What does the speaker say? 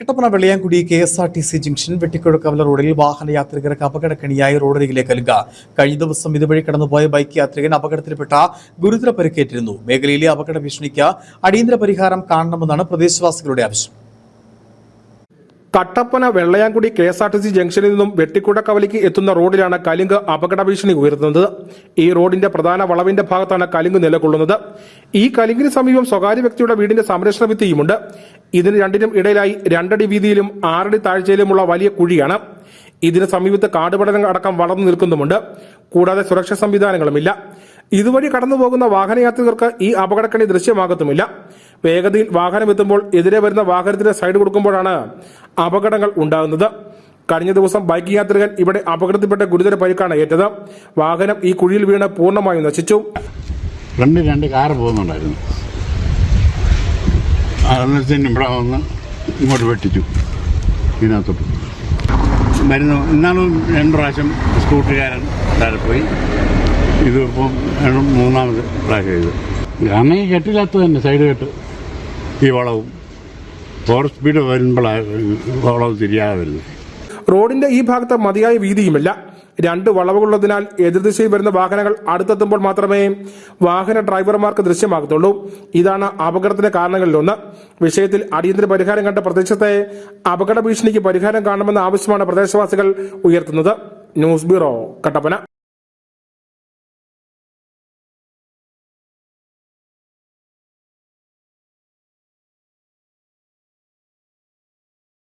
Kattappana Velliyamkudi K S R T C junction Vettikuzhakkavala റോഡിൽ വാഹനയാത്രികർക്ക് അപകടക്കണിയായി റോഡരികിലേക്ക് കലുക കഴിഞ്ഞ ദിവസം ഇതുവഴി കടന്നുപോയ ബൈക്ക് യാത്രികൻ അപകടത്തിൽപ്പെട്ട ഗുരുതര പരിക്കേറ്റിരുന്നു. മേഖലയിലെ അപകട ഭീഷണിക്ക് അടിയന്തര പരിഹാരം കാണണമെന്നാണ് പ്രദേശവാസികളുടെ ആവശ്യം. Kattappana Vellayamkudi K S R T C ജംഗ്ഷനിൽ നിന്നും വെട്ടിക്കുടക്കവലിക്ക് എത്തുന്ന റോഡിലാണ് കലുങ്ക് അപകട ഭീഷണി ഉയർത്തുന്നത്. ഈ റോഡിന്റെ പ്രധാന വളവിന്റെ ഭാഗത്താണ് കലുങ്ക് നിലകൊള്ളുന്നത്. ഈ കലുങ്കിന് സമീപം സ്വകാര്യ വ്യക്തിയുടെ വീടിന്റെ സംരക്ഷണ ഭിത്തിയുമുണ്ട്. ഇതിന് രണ്ടിനും ഇടയിലായി രണ്ടടി വീതിയിലും ആറടി താഴ്ചയിലുമുള്ള വലിയ കുഴിയാണ്. ഇതിന് സമീപത്ത് കാടുപടലങ്ങൾ അടക്കം വളർന്നു നിൽക്കുന്നുമുണ്ട്. കൂടാതെ സുരക്ഷാ സംവിധാനങ്ങളുമില്ല. ഇതുവഴി കടന്നു പോകുന്ന വാഹനയാത്രികർക്ക് ഈ അപകടക്കണി ദൃശ്യമാകത്തുമില്ല. വേഗതയിൽ വാഹനം എത്തുമ്പോൾ എതിരെ വരുന്ന വാഹനത്തിന് സൈഡ് കൊടുക്കുമ്പോഴാണ് അപകടങ്ങൾ ഉണ്ടാകുന്നത്. കഴിഞ്ഞ ദിവസം ബൈക്ക് യാത്രികൻ ഇവിടെ അപകടത്തിൽപ്പെട്ട ഗുരുതര പരിക്കാണ് ഏറ്റത്. വാഹനം ഈ കുഴിയിൽ വീണ് പൂർണമായും നശിച്ചു. രണ്ട് രണ്ട് കാർ പോകുന്നുണ്ടായിരുന്നു. ഇവിടെ വന്ന് ഇങ്ങോട്ട് വെട്ടിച്ചു. ഇതിനകത്തോട്ട്. മരുന്ന് ഇന്നാളും രണ്ട് പ്രാവശ്യം സ്കൂട്ടുകാരൻ താഴെ പോയി. ഇതിപ്പം മൂന്നാമത് പ്രാവശ്യം ഇത് കാരണം ഈ തന്നെ സൈഡ് കെട്ട്. ഈ വളവും. ഓവർ സ്പീഡ് വരുമ്പോഴാണ് വളവ് തിരിയാതെ വരുന്നത്. റോഡിന്റെ ഈ ഭാഗത്ത് മതിയായ വീതിയുമില്ല. രണ്ട് വളവുകളുള്ളതിനാൽ എതിർദിശയിൽ വരുന്ന വാഹനങ്ങൾ അടുത്തെത്തുമ്പോൾ മാത്രമേ വാഹന ഡ്രൈവർമാർക്ക് ദൃശ്യമാകത്തുള്ളൂ. ഇതാണ് അപകടത്തിന്റെ കാരണങ്ങളിലൊന്ന് വിഷയത്തിൽ അടിയന്തര പരിഹാരം കണ്ട പ്രദേശത്തെ അപകട ഭീഷണിക്ക് പരിഹാരം കാണണമെന്ന ആവശ്യമാണ് പ്രദേശവാസികൾ ഉയർത്തുന്നത്. News bureau Kattappana.